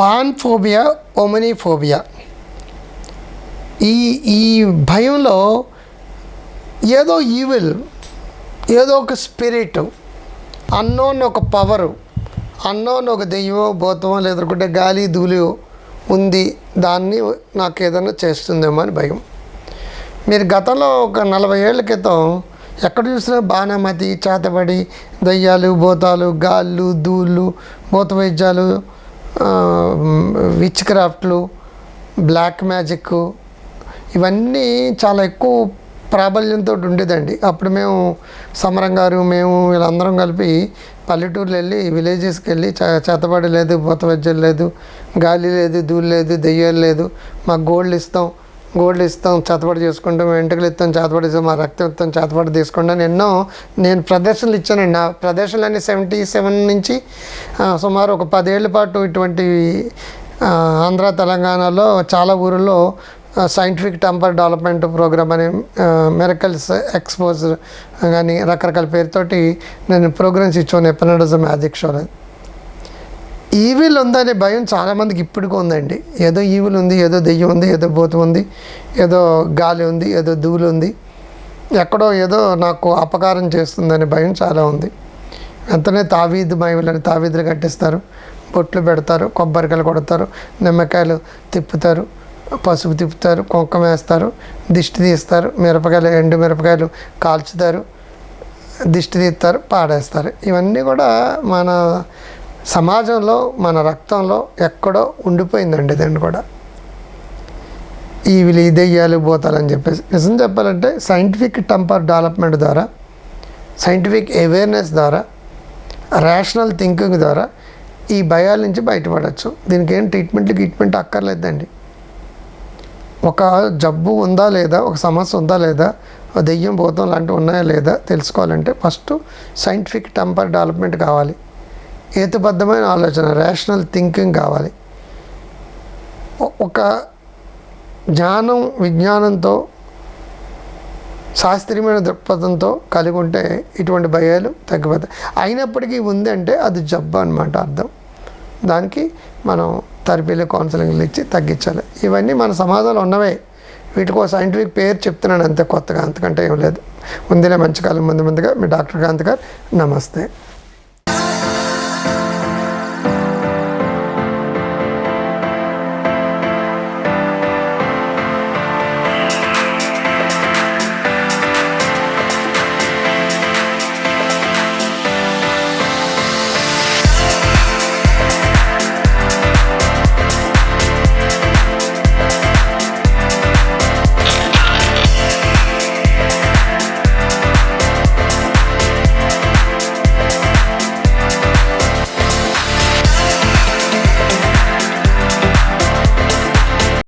పాన్ఫోబియా ఒమనిఫోబియా. ఈ ఈ భయంలో ఏదో ఈవిల్ ఏదో ఒక స్పిరిట్ అన్నోన్ ఒక పవరు అన్నోన్ ఒక దెయ్యమో భూతమో లేదనుకుంటే గాలి ధూళి ఉంది దాన్ని నాకు ఏదైనా చేస్తుందేమో అని భయం. మీరు గతంలో ఒక నలభై ఏళ్ళ క్రితం ఎక్కడ చూసినా బాణమతి చేతబడి దయ్యాలు భూతాలు గాళ్ళు ధూళ్ళు భూత వైద్యాలు విచ్ క్రాఫ్ట్లు బ్లాక్ మ్యాజిక్ ఇవన్నీ చాలా ఎక్కువ ప్రాబల్యంతో ఉండేదండి. అప్పుడు మేము సమరం గారు మేము వీళ్ళందరం కలిపి పల్లెటూర్లు వెళ్ళి విలేజెస్కి వెళ్ళి చేతబడి లేదు భూత వైద్యం లేదు గాలి లేదు ధూళి లేదు దెయ్యాలు లేదు మాకు గోల్డ్ ఇస్తాం. గోల్డ్ ఇస్తాం చేతబడి చేసుకుంటాం వెంట్రుకలు ఇస్తాం చేతబడి ఇస్తాం మా రక్తం ఇస్తాం చేతబడి తీసుకుంటాం ఎన్నో నేను ప్రదర్శనలు ఇచ్చానండి. ఆ ప్రదర్శనలన్నీ సెవెంటీ సెవెన్ నుంచి సుమారు ఒక పదేళ్ళ పాటు ఇటువంటి ఆంధ్ర తెలంగాణలో చాలా ఊరిలో సైంటిఫిక్ టెంపర్ డెవలప్మెంట్ ప్రోగ్రామ్ అని మెరకల్స్ ఎక్స్పోజ్ కానీ రకరకాల పేరుతోటి నేను ప్రోగ్రామ్స్ ఇచ్చాను ఎప్పటిజం మ్యాజిక్ షోలో ఈవిల్ ఉందనే భయం చాలామందికి ఇప్పటికీ ఉందండి. ఏదో ఈవిల్ ఉంది ఏదో దెయ్యం ఉంది ఏదో భూతం ఉంది ఏదో గాలి ఉంది ఏదో ధూళి ఉంది. ఎక్కడో ఏదో నాకు అపకారం చేస్తుందనే భయం చాలా ఉంది. వెంటనే తావీదు మైవులని తావీదులు కట్టిస్తారు. బొట్లు పెడతారు కొబ్బరికాయలు కొడతారు నిమ్మకాయలు తిప్పుతారు పసుపు తిప్పుతారు కుంకుమ వేస్తారు దిష్టి తీస్తారు మిరపకాయలు ఎండు మిరపకాయలు కాల్చుతారు దిష్టి తీస్తారు పాడేస్తారు. ఇవన్నీ కూడా మన సమాజంలో మన రక్తంలో ఎక్కడో ఉండిపోయిందండి దాన్ని కూడా. ఈ వీళ్ళు ఈ దెయ్యాలు భూతాలు చెప్పేసి. నిజం చెప్పాలంటే సైంటిఫిక్ టెంపర్ డెవలప్మెంట్ ద్వారా సైంటిఫిక్ అవేర్నెస్ ద్వారా రేషనల్ థింకింగ్ ద్వారా ఈ భయాల నుంచి బయటపడవచ్చు దీనికి ఏం ట్రీట్మెంట్ ట్రీట్మెంట్ అక్కర్లేదండి. ఒక జబ్బు ఉందా లేదా ఒక సమస్య ఉందా లేదా దెయ్యం భూతం లాంటివి ఉన్నాయా లేదా తెలుసుకోవాలంటే ఫస్ట్ సైంటిఫిక్ టెంపర్ డెవలప్మెంట్ కావాలి. హేతుబద్ధమైన ఆలోచన రేషనల్ థింకింగ్ కావాలి. ఒక జ్ఞానం విజ్ఞానంతో శాస్త్రీయమైన దృక్పథంతో కలిగి ఉంటే ఇటువంటి భయాలు తగ్గిపోతాయి. అయినప్పటికీ ఉంది అంటే అది జబ్బు అనమాట అర్థం. దానికి మనం థెరపీలు కౌన్సిలింగ్లు ఇచ్చి తగ్గించాలి. ఇవన్నీ మన సమాజంలో ఉన్నవే. వీటికో సైంటిఫిక్ పేరు చెప్తున్నాను అంతే కొత్తగా అంతకంటే ఏం లేదు. ఉందిలే మంచి కాలం ముందు ముందుగా మీ డాక్టర్ కాంత్ గారు నమస్తే.